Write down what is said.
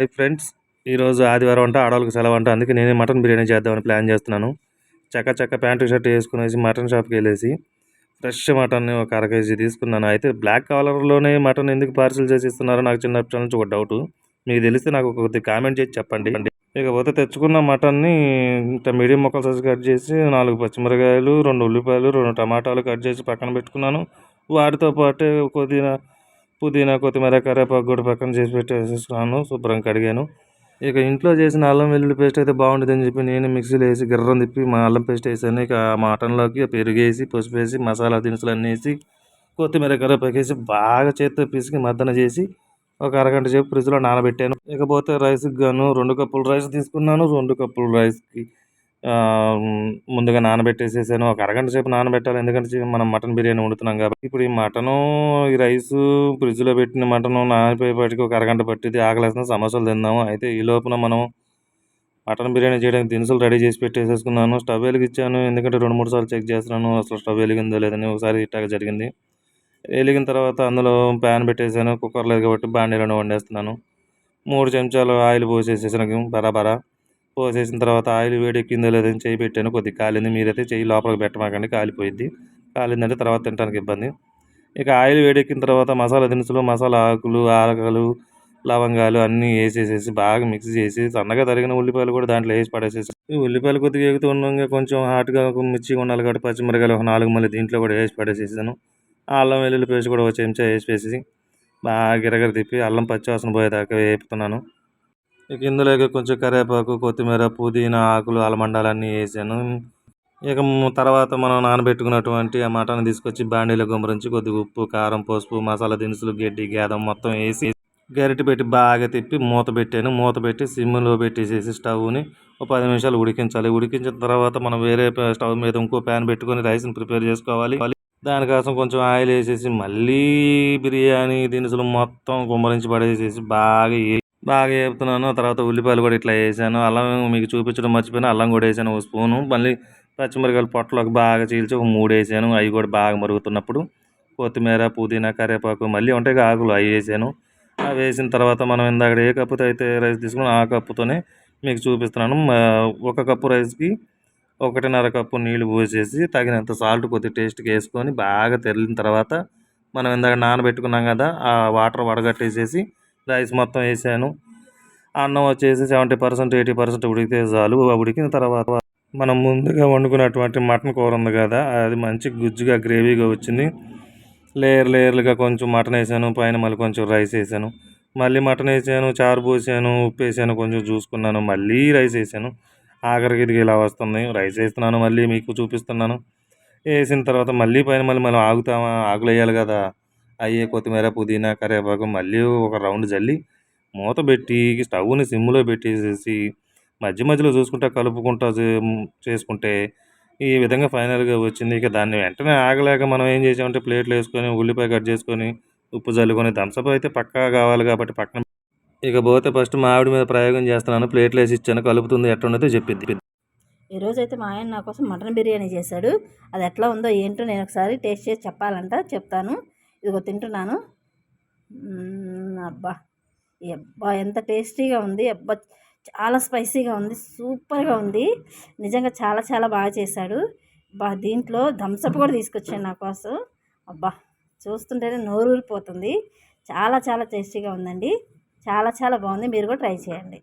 Hi friends ఈరోజు ఆదివారం అంట ఆడవాళ్ళకి సెలవు అంట. అందుకే నేనే మటన్ బిర్యానీ చేద్దామని ప్లాన్ చేస్తున్నాను. చక్క చక్క ప్యాంటు షర్ట్ వేసుకునేసి మటన్ షాప్కి వెళ్ళేసి ఫ్రెష్ మటన్ ఒక అర కేజీ తీసుకున్నాను. అయితే బ్లాక్ కలర్లోనే మటన్ ఎందుకు పార్సిల్ చేసి ఇస్తున్నారో నాకు చిన్నప్పటి నుంచి ఒక డౌట్. మీకు తెలిస్తే నాకు కొద్దిగా కామెంట్ చేసి చెప్పండి. ఇకపోతే తెచ్చుకున్న మటన్ని మీడియం ముక్కలు సైజు కట్ చేసి నాలుగు పచ్చిమిరకాయలు రెండు ఉల్లిపాయలు రెండు టమాటాలు కట్ చేసి పక్కన పెట్టుకున్నాను. వాటితో పాటు కొద్దిగా పుదీనా కొత్తిమీర కరివేపాకు కూడా పక్కన చేసి పెట్టేసేసుకున్నాను శుభ్రంగా కడిగాను. ఇక ఇంట్లో చేసిన అల్లం వెల్లుల్లి పేస్ట్ అయితే బాగుంటుంది అని చెప్పి నేను మిక్సీలో వేసి గిర్రం తిప్పి మా అల్లం పేస్ట్ వేసాను. ఇక మటన్లోకి పెరుగు వేసి పసుపు వేసి మసాలా దినుసులు అన్నీ వేసి కొత్తిమీర కరివేపాకు వేసి బాగా చేత్తో పిసికి మద్దన చేసి ఒక అరగంట సేపు ఫ్రిడ్జ్లో నానబెట్టాను. ఇకపోతే రైస్కి గాను రెండు కప్పులు రైస్ తీసుకున్నాను. రెండు కప్పులు రైస్కి ముందుగా నానబెట్టేసేసాను. ఒక అరగంట సేపు నానబెట్టాలి. ఎందుకంటే మనం మటన్ బిర్యానీ వండుతున్నాం కాబట్టి. ఇప్పుడు ఈ మటను ఈ రైస్ ఫ్రిడ్జ్లో పెట్టిన మటను నానిపోయేపాటికి ఒక అరగంట పట్టింది ఆకలేసిన సమోసాలు తిందాము. అయితే ఈ లోపల మనం మటన్ బిర్యానీ చేయడానికి దినుసులు రెడీ చేసి పెట్టేసేసుకున్నాను. స్టవ్ వెలిగించాను. ఎందుకంటే రెండు మూడు సార్లు చెక్ చేస్తున్నాను. అసలు స్టవ్ వెలిగిందో లేదని ఒకసారి ఇట్టాగా జరిగింది. వెలిగిన తర్వాత అందులో ప్యాన్ పెట్టేసాను కుక్కర్ లేదు కాబట్టి బాండీలోనే వండేస్తున్నాను. మూడు చెంచాలు ఆయిల్ పోసేసేసాను బరాబరా. పోసేసిన తర్వాత ఆయిల్ వేడెక్కిందో లేదని చేయి పెట్టాను కొద్దిగా కాలింది. మీరైతే చేయి లోపలికి పెట్టమాకండి కాలిపోయింది కాలిందంటే తర్వాత తినడానికి ఇబ్బంది. ఇక ఆయిల్ వేడెక్కిన తర్వాత మసాలా దినుసులు మసాలా ఆకులు ఆరకలు లవంగాలు అన్నీ వేసేసేసి బాగా మిక్స్ చేసి సన్నగా తరిగిన ఉల్లిపాయలు కూడా దాంట్లో వేసి పడేసేసి ఉల్లిపాయలు కొద్దిగా ఎగుతూ ఉండగా కొంచెం హాట్గా మిర్చి ఉండాలి కాబట్టి పచ్చిమిరకాయలు ఒక నాలుగు మళ్ళీ దీంట్లో కూడా వేసి పడేసేసాను. అల్లం వెల్లుల్లి పేస్ట్ కూడా ఒక చెంచా వేసి వేసేసి బాగా గిరగర తిప్పి అల్లం పచ్చి వాసన పోయేదాకా వేపుతున్నాను. ఇక ఇందులోకి కొంచెం కరివేపాకు కొత్తిమీర పుదీనా ఆకులు అలమండాలన్నీ వేసాను. ఇక తర్వాత మనం నానబెట్టుకున్నటువంటి ఆ మటన్ తీసుకొచ్చి బాండీలో గుమ్మరించి కొద్దిగా ఉప్పు కారం పసుపు మసాలా దినుసులు గడ్డి గేదం మొత్తం వేసి గరిటె పెట్టి బాగా తిప్పి మూత పెట్టాను. మూత పెట్టి సిమ్లో పెట్టేసేసి స్టవ్ని ఒక పది నిమిషాలు ఉడికించాలి. ఉడికించిన తర్వాత మనం వేరే స్టవ్ మీద ఇంకో ప్యాన్ పెట్టుకొని రైస్ని ప్రిపేర్ చేసుకోవాలి. దానికోసం కొంచెం ఆయిల్ వేసేసి మళ్ళీ బిర్యానీ దినుసులు మొత్తం గుమ్మరించి పడేసేసి బాగా బాగా వేపుతున్నాను తర్వాత ఉల్లిపాయలు కూడా ఇట్లా వేసాను. అల్లం మీకు చూపించడం మర్చిపోయినా అల్లం కూడా వేసాను ఒక స్పూను. మళ్ళీ పచ్చిమిరకాయలు పొట్టలోకి బాగా చీల్చి ఒక మూడు వేసాను. అవి కూడా బాగా మరుగుతున్నప్పుడు కొత్తిమీర పుదీనా కరివేపాకు మళ్ళీ ఉంటాయి ఆకులు అవి వేసాను. అవి వేసిన తర్వాత మనం ఇందాక ఏ కప్పుతో అయితే రైస్ తీసుకుని ఆ కప్పుతోనే మీకు చూపిస్తున్నాను. ఒక కప్పు రైస్కి ఒకటిన్నర కప్పు నీళ్ళు పోసేసి తగినంత సాల్ట్ కొద్దిగా టేస్ట్కి వేసుకొని బాగా తెరిలిన తర్వాత మనం ఇందాక నానబెట్టుకున్నాం కదా ఆ వాటర్ వడగట్టేసేసి రైస్ మొత్తం వేసాను. అన్నం వచ్చేసి సెవెంటీ పర్సెంట్ ఎయిటీ పర్సెంట్ ఉడికితే చాలు. ఉడికిన తర్వాత మనం ముందుగా వండుకున్నటువంటి మటన్ కూర ఉంది కదా అది మంచి గుజ్జుగా గ్రేవీగా వచ్చింది. లేయర్ లేయర్లుగా కొంచెం మటన్ వేసాను పైన మళ్ళీ కొంచెం రైస్ వేసాను. మళ్ళీ మటన్ వేసాను చారు పోసాను ఉప్పు వేసాను కొంచెం చూసుకున్నాను మళ్ళీ రైస్ వేసాను. ఆఖరికి ఇది ఇలా వస్తుంది. రైస్ వేస్తున్నాను మళ్ళీ మీకు చూపిస్తున్నాను. వేసిన తర్వాత మళ్ళీ పైన మళ్ళీ మనం ఆగుతామా? ఆకులు వేయాలి కదా. అయ్యే కొత్తిమీర పుదీనా కరివేపాకు మళ్ళీ ఒక రౌండ్ జల్లి మూత పెట్టి స్టవ్ని సిమ్లో పెట్టేసేసి మధ్య మధ్యలో చూసుకుంటా కలుపుకుంటా చేసుకుంటే ఈ విధంగా ఫైనల్గా వచ్చింది. ఇక దాన్ని వెంటనే ఆగలేక మనం ఏం చేసామంటే ప్లేట్లు వేసుకొని ఉల్లిపాయ కట్ చేసుకొని ఉప్పు చల్లుకొని థమ్సప్ అయితే పక్కా కావాలి కాబట్టి పక్కన ఇక పోతే ఫస్ట్ మా ఆవిడ మీద ప్రయోగం చేస్తున్నాను. ప్లేట్లు వేసి ఇచ్చాను. కలుపుతుంది. ఎట్లున్నదో చెప్పింది ఈరోజు అయితే మా ఆయన నా కోసం మటన్ బిర్యానీ చేశాడు. అది ఎట్లా ఉందో ఏంటో నేను ఒకసారి టేస్ట్ చేసి చెప్పాలంట చెప్తాను. ఇదిగో తింటున్నాను. అబ్బా. అబ్బా ఎంత టేస్టీగా ఉంది. అబ్బా చాలా స్పైసీగా ఉంది. సూపర్గా ఉంది. నిజంగా చాలా చాలా బాగా చేశాడు. బా దీంట్లో థమ్సప్ కూడా తీసుకొచ్చాడు నా కోసం. అబ్బా చూస్తుంటేనే నోరూరిపోతుంది. చాలా చాలా టేస్టీగా ఉందండి. చాలా చాలా బాగుంది. మీరు కూడా ట్రై చేయండి.